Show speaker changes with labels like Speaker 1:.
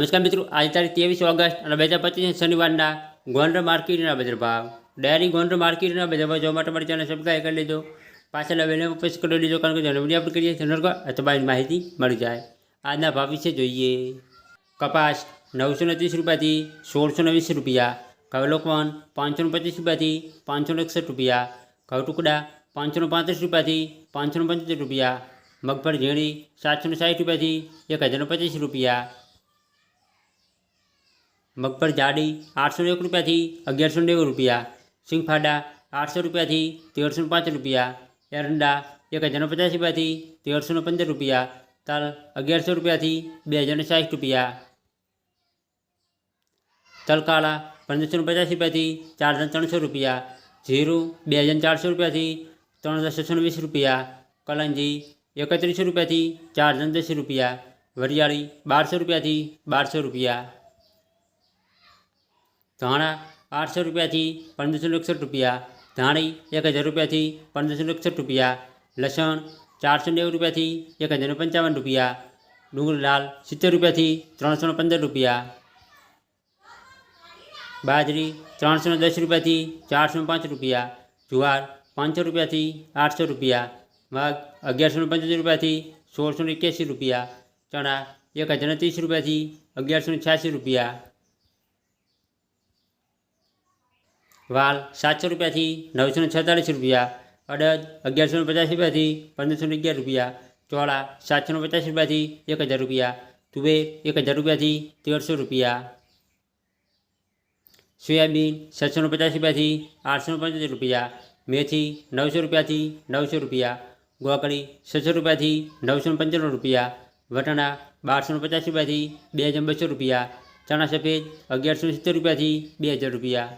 Speaker 1: નમસ્કાર મિત્રો, આજે તારીખ ત્રેવીસ ઓગસ્ટ અને બે હજાર પચીસ શનિવારના ગોંડર માર્કેટના બજાર ભાવ ડાયરી ગોંડર માર્કેટના બજાર ભાવ જોવા માટે મારી ચેનલ સબસ્ક્રાઈબ કરી લેજો. પાછળ વેલે પ્રેસ કરી લેજો, કારણ કે વીડિયો આપણે કરીએ ચેનલ પર અથવા માહિતી મળી જાય. આજના ભાવ વિશે જોઈએ. કપાસ નવસો ત્રીસ રૂપિયાથી સોળસો ને વીસ રૂપિયા ઘઉં લોકવન પાંચસો પચીસ રૂપિયાથી પાંચસો એકસઠ રૂપિયા, ઘઉં ટુકડા પાંચસો પાંત્રીસ રૂપિયાથી પાંચસો પંચોતેર રૂપિયા, મગફળી ઝીણી સાતસો સાઠ રૂપિયાથી એક હજાર પચીસ રૂપિયા મગફળી જાડી આઠસો એક રૂપિયાથી અગિયારસો નેવું રૂપિયા સિંગફાડા આઠસો રૂપિયાથી તેરસો ને પાંચ રૂપિયા એરંડા એક હજારનો પચાસ રૂપિયાથી તેરસો ને પંદર રૂપિયા તલ અગિયારસો રૂપિયાથી બે હજારને સાઠ રૂપિયા તલકાળા પંદરસો ને પચાસ રૂપિયાથી ચાર હજાર ત્રણસો રૂપિયા જીરું બે હજાર ચારસો રૂપિયાથી ત્રણ હજાર છસો ને વીસ રૂપિયા કલંજી એકત્રીસો રૂપિયાથી ચાર હજાર દસ રૂપિયા વરિયાળી બારસો રૂપિયાથી બારસો રૂપિયા ધાણા આઠસો રૂપિયાથી પંદરસો એકસઠ રૂપિયા ધાણી એક હજાર રૂપિયાથી પંદરસો એકસઠ રૂપિયા લસણ ચારસો નેવું રૂપિયાથી એક હજાર પંચાવન રૂપિયા ડુંગળી લાલ સિત્તેર રૂપિયાથી ત્રણસો પંદર રૂપિયા બાજરી ત્રણસો દસ રૂપિયાથી ચારસો પાંચ રૂપિયા જુવાર પાંચસો રૂપિયાથી આઠસો રૂપિયા મગ અગિયારસો પંચોતેર રૂપિયાથી સોળસો એક્યાસી રૂપિયા ચણા એક હજાર ત્રીસ રૂપિયાથી અગિયારસો છ્યાસી રૂપિયા વાલ સાતસો રૂપિયાથી નવસો ને છેતાલીસ રૂપિયા અડદ અગિયારસો ને પચાસ રૂપિયાથી પંદરસો ને અગિયાર રૂપિયા ચોળા સાતસો ને પચાસ રૂપિયાથી એક હજાર રૂપિયા તુવેર એક હજાર રૂપિયાથી તેરસો રૂપિયા સોયાબીન સાતસો ને પચાસ રૂપિયાથી આઠસો ને પંચોતેર રૂપિયા મેથી નવસો રૂપિયાથી નવસો રૂપિયા ગોકળી છસો રૂપિયાથી નવસો ને પંચાણું રૂપિયા વટાણા બારસો ને પચાસ રૂપિયાથી બે હજાર બસો રૂપિયા ચણા સફેદ અગિયારસો સિત્તેર રૂપિયાથી બે હજાર રૂપિયા